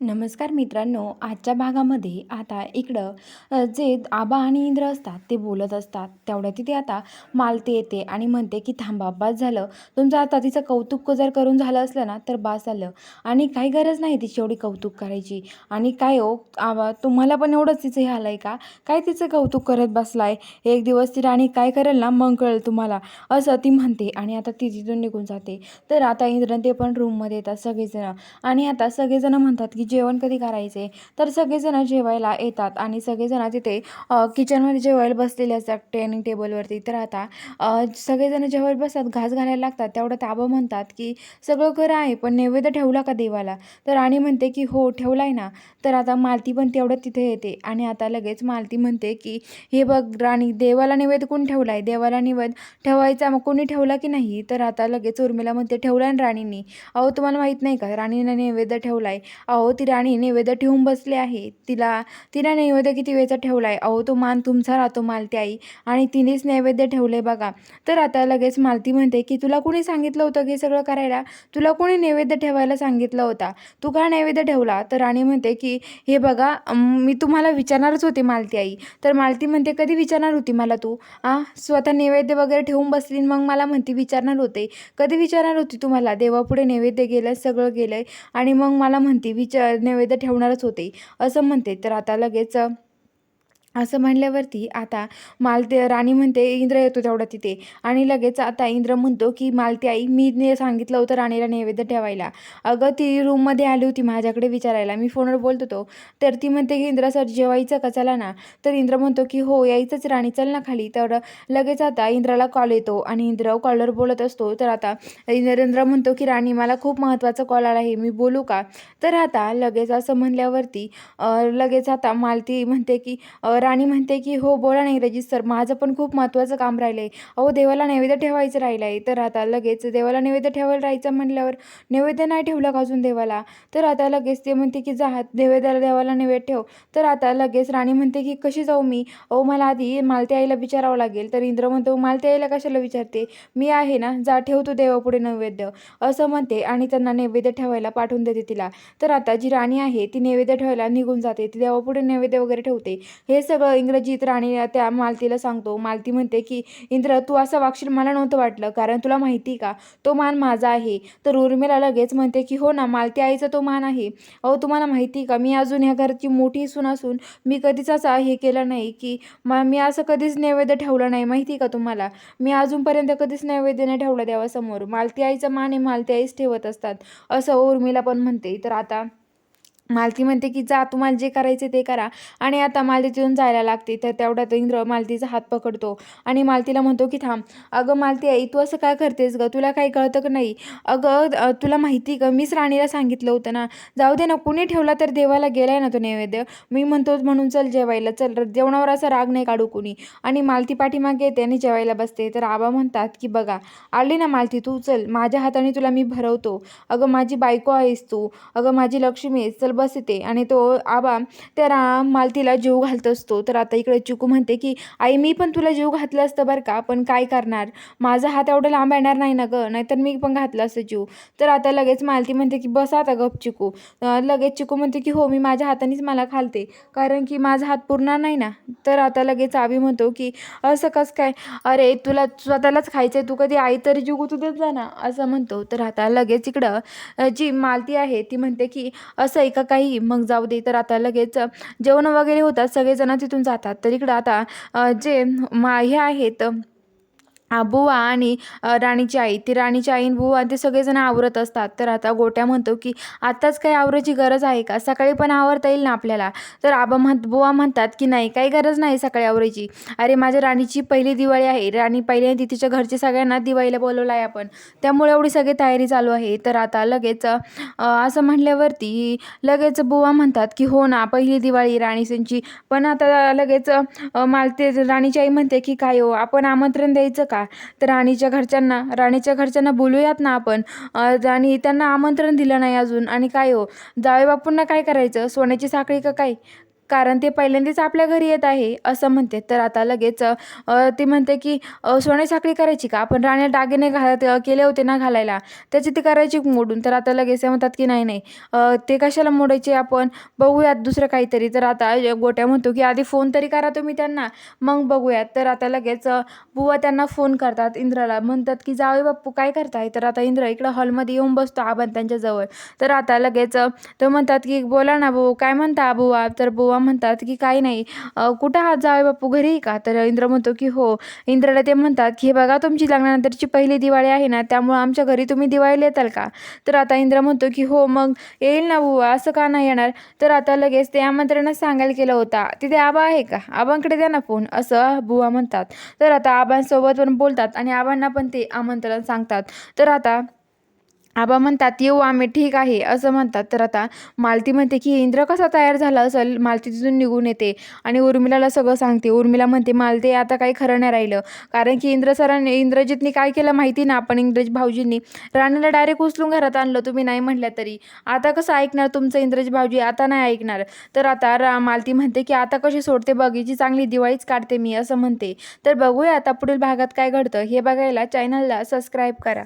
नमस्कार मित्रांनो आजच्या भागामध्ये आता इकडं जे आबा आणि इंद्र असतात ते बोलत असतात. तेवढ्या तिथे आता मालती येते आणि म्हणते की थांबा बास झालं. तुमचं आता तिचं कौतुक जर करून झालं असलं ना तर बास झालं. आणि काही गरज नाही तिची एवढी कौतुक करायची. आणि काय हो आबा तुम्हाला पण एवढंच तिचं हे आलं आहे का? काय तिचं कौतुक करत बसलाय? एक दिवस ती राणी काय करेल ना मग कळेल तुम्हाला. असं ती म्हणते आणि आता ती तिथून निघून जाते. तर आता इंद्र ते पण रूममध्ये येतात सगळेजण. आणि आता सगळेजण म्हणतात की जेवण कधी करायचे? तर सगळेजण जेवायला येतात आणि सगळेजण तिथे किचनमध्ये जेवायला बसलेले असतात डायनिंग टेबलवरती तर आता सगळेजण जेवायला बसतात घास घालायला लागतात. तेवढं ताबा म्हणतात की सगळं खरं आहे पण नैवेद्य ठेवला का देवाला? तर राणी म्हणते की हो ठेवला आहे ना. तर आता मालती पण तेवढं तिथे येते. आणि आता लगेच मालती म्हणते की हे बघ राणी देवाला नैवेद्य कोण ठेवला आहे देवाला नैवेद्य ठेवायचा मग कोणी ठेवला की नाही? तर आता लगेच उर्मिला म्हणते ठेवला ना राणींनी? अहो तुम्हाला माहीत नाही का? राणीनं नैवेद्य ठेवला आहे अहो ती राणी नैवेद्य ठेवून बसली आहे. तिला तिला नैवेद्य किती वेळचा ठेवला आहे अहो तो मान तुमचा राहतो मालती आई आणि तिनेच नैवेद्य ठेवले बघा. तर आता लगेच मालती म्हणते की तुला कोणी सांगितलं होतं की हे सगळं करायला? तुला कोणी नैवेद्य ठेवायला सांगितलं होता? तू का नैवेद्य ठेवला? तर राणी म्हणते की हे बघा मी तुम्हाला विचारणारच होते मालती आई तर मालती म्हणते कधी विचारणार होती मला तू? आ स्वतः नैवेद्य वगैरे ठेवून बसली मग मला म्हणते विचारणार होते. कधी विचारणार होती तुम्हाला देवापुढे नैवेद्य गेलं सगळं गेलं आहे आणि मग मला म्हणते विचार नैवेद्य ठेवणारच होते. असं म्हणते. तर आता लगेच असं म्हणल्यावरती आता मालते राणी म्हणते इंद्र येतो तेवढा तिथे. आणि लगेच आता इंद्र म्हणतो की मालती आई मी ने सांगितलं होतं राणीला नैवेद्य ठेवायला. अगं ती रूममध्ये आली होती माझ्याकडे विचारायला. मी फोनवर बोलत होतो. तर ती म्हणते की इंद्र सर जेवायचं का? चला ना. तर इंद्र म्हणतो की हो यायचंच राणी चल ना खाली. तर लगेच आता इंद्राला कॉल येतो आणि इंद्र कॉलवर बोलत असतो. तर आता नरेंद्र म्हणतो की राणी मला खूप महत्त्वाचा कॉल आला आहे. मी बोलू का? तर आता लगेच असं म्हणल्यावरती लगेच आता मालती म्हणते की राणी म्हणते की हो बोला ना इंग्रजी सर माझं पण खूप महत्त्वाचं काम राहिलं आहे अहो देवाला नैवेद्य ठेवायचं राहिलं आहे तर आता लगेच देवाला नैवेद्य ठेवायला राहायचं म्हणल्यावर नैवेद्य नाही ठेवलं का अजून देवाला? तर आता लगेच ते म्हणते की जा नैवेद्याला देवाला नैवेद्य ठेव. तर आता लगेच राणी म्हणते की कशी जाऊ मी? अहो मला आधी मालती आईला विचारावं लागेल. तर इंद्र म्हणतो मालती आईला कशाला विचारते? मी आहे ना जा ठेवतो देवापुढे नैवेद्य. असं म्हणते आणि त्यांना नैवेद्य ठेवायला पाठवून देते तिला. तर आता जी राणी आहे ती नैवेद्य ठेवायला निघून जाते. ती देवापुढे नैवेद्य वगैरे ठेवते. हे सगळं इंग्रजीत राणी त्या मालतीला सांगतो. मालती म्हणते की इंद्र तू असं वागशील मला नव्हतं वाटलं कारण तुला माहिती का? तो मान माझा आहे. तर उर्मिला लगेच म्हणते की हो ना मालती आईचा तो मान आहे. अहो तुम्हाला माहिती का? मी अजून ह्या घरची मोठी सून असून मी कधीच असं हे केलं नाही की मा मी असं कधीच नैवेद्य ठेवलं नाही. माहिती का तुम्हाला? मी अजूनपर्यंत कधीच नैवेद्य नाही ठेवलं देवासमोर. मालती आईचा मान आहे मालती आईच ठेवत असतात. असं उर्मिला पण म्हणते. तर आता मालती म्हणते की जा तुम्हाला जे करायचे ते करा. आणि आता मालती तिथून जायला लागते. तर तेवढ्यात इंद्र मालतीचा हात पकडतो. आणि मालतीला म्हणतो की थांब. अगं मालती आई तू असं काय करतेस ग? तुला काही कळतं का नाही? अगं तुला माहिती का मीच राणीला सांगितलं होतं ना. जाऊ दे ना कुणी ठेवला तर देवाला गेलाय ना तो नैवेद्य? मी म्हणतो म्हणून चल जेवायला चल. जेवणावर असा राग नाही काढू कुणी. आणि मालती पाठीमागे येते आणि जेवायला बसते. तर आबा म्हणतात की बघा आली ना मालती तू चल. माझ्या हाताने तुला मी भरवतो. अगं माझी बायको आहेस तू. अगं माझी लक्ष्मी आहेस चल बसते आणि तो आबा त्या रा मालतीला जीव घालत असतो. तर आता इकडे चिकू म्हणते की आई मी पण तुला जीव घातलं असतं बरं का पण काय करणार? माझा हात एवढा लांब येणार नाही ना गं नाहीतर मी पण घातलं असतं जीव. तर आता लगेच मालती म्हणते की बस आता गप चिकू. लगेच चिकू म्हणते की हो मी माझ्या हातानेच मला खालते कारण की माझा हात पुरणार नाही ना. तर आता लगेच आबी म्हणतो की असं कसं काय? अरे तुला स्वतःलाच खायचं आहे तू कधी आई तरी जीव तू देत जा ना असं म्हणतो. तर आता लगेच इकडं जी मालती आहे ती म्हणते की असं एका काही मग जाऊ दे. तर आता लगेच जेवण वगैरे होतात. सगळेजण तिथून जातात. तर इकडं आता जे मा हे आहेत बुवा आणि राणीची आई. ती राणीची आई आणि बुवा ते सगळेजण आवरत असतात. तर आता गोट्या म्हणतो की आत्ताच काही आवरायची गरज आहे का? सकाळी पण आवरता येईल ना आपल्याला? तर आबा म्हणत बुवा म्हणतात की नाही काही गरज नाही सकाळी आवरायची. अरे माझ्या राणीची पहिली दिवाळी आहे. राणी पहिल्यांदा तिच्या घरचे सगळ्यांना दिवाळीला बोलवलं आहे आपण. त्यामुळे एवढी सगळी तयारी चालू आहे. तर आता लगेच असं म्हटल्यावरती लगेच बुवा म्हणतात की हो ना पहिली दिवाळी राणीसांची पण आता लगेच मालते राणीची आई म्हणते की काय हो आपण आमंत्रण द्यायचं का? तर राणीच्या घरच्यांना राणीच्या घरच्यांना बोलूयात ना आपण. आणि त्यांना आमंत्रण दिलं नाही अजून. आणि काय हो? जावे बापूंना काय करायचं? सोन्याची साखळी का काय? कारण ते पहिल्यांदाच आपल्या घरी येत आहे असं म्हणते. तर आता लगेच ते ती म्हणते की सोनेसाखळी साखळी करायची का? आपण राण्या दागिने घालत केले होते ना घालायला. त्याची ती करायची मोडून. तर आता लगेच ते म्हणतात की नाही नाही. ते कशाला मोडायचे आपण? बघूयात दुसरं काहीतरी. तर आता गोट्या म्हणतो की आधी फोन तरी करा तुम्ही त्यांना. मग बघूयात. तर आता लगेच बुवा त्यांना फोन करतात इंद्राला. म्हणतात की जावे बाप्पू काय करताय? तर आता इंद्र इकडं हॉलमध्ये येऊन बसतो आपण त्यांच्याजवळ तर आता लगेच तर म्हणतात की बोला ना भाऊ काय म्हणता बुवा? तर बुवा म्हणतात की काही नाही कुठं आहात? जावे बापू घरी आहे का? तर इंद्र म्हणतो की हो. इंद्राला ते म्हणतात की हे बघा तुमची लग्नानंतरची पहिली दिवाळी आहे ना त्यामुळं आमच्या घरी तुम्ही दिवाळीला येताल का? तर आता इंद्र म्हणतो की हो मग येईल ना बुवा असं का नाही येणार? तर आता लगेच ते आमंत्रणच सांगायला केलं होता. तिथे आबा आहे का? आबांकडे द्या ना फोन असं बुवा म्हणतात. तर आता आबांसोबत पण बोलतात आणि आबांना पण ते आमंत्रण सांगतात. तर आता आबा म्हणतात येऊ आम्ही ठीक आहे असं म्हणतात. तर आता मालती म्हणते की इंद्र कसा तयार झाला असेल? मालती तिथून निघून येते आणि उर्मिलाला सगळं सांगते. उर्मिला म्हणते मालते आता काही खरं नाही राहिलं. कारण की इंद्र सरांनी इंद्रजितनी काय केलं माहिती ना आपण इंद्रज भाऊजींनी? राणीला डायरेक्ट उचलून घरात आणलं तुम्ही नाही म्हटल्या तरी. आता कसं ऐकणार तुमचं इंद्रजी भाऊजी? आता नाही ऐकणार. तर आता रा मालती म्हणते की आता कशी सोडते बघीची चांगली दिवाळीच काढते मी असं म्हणते. तर बघूया आता पुढील भागात काय घडतं. हे बघायला चॅनलला सबस्क्राईब करा.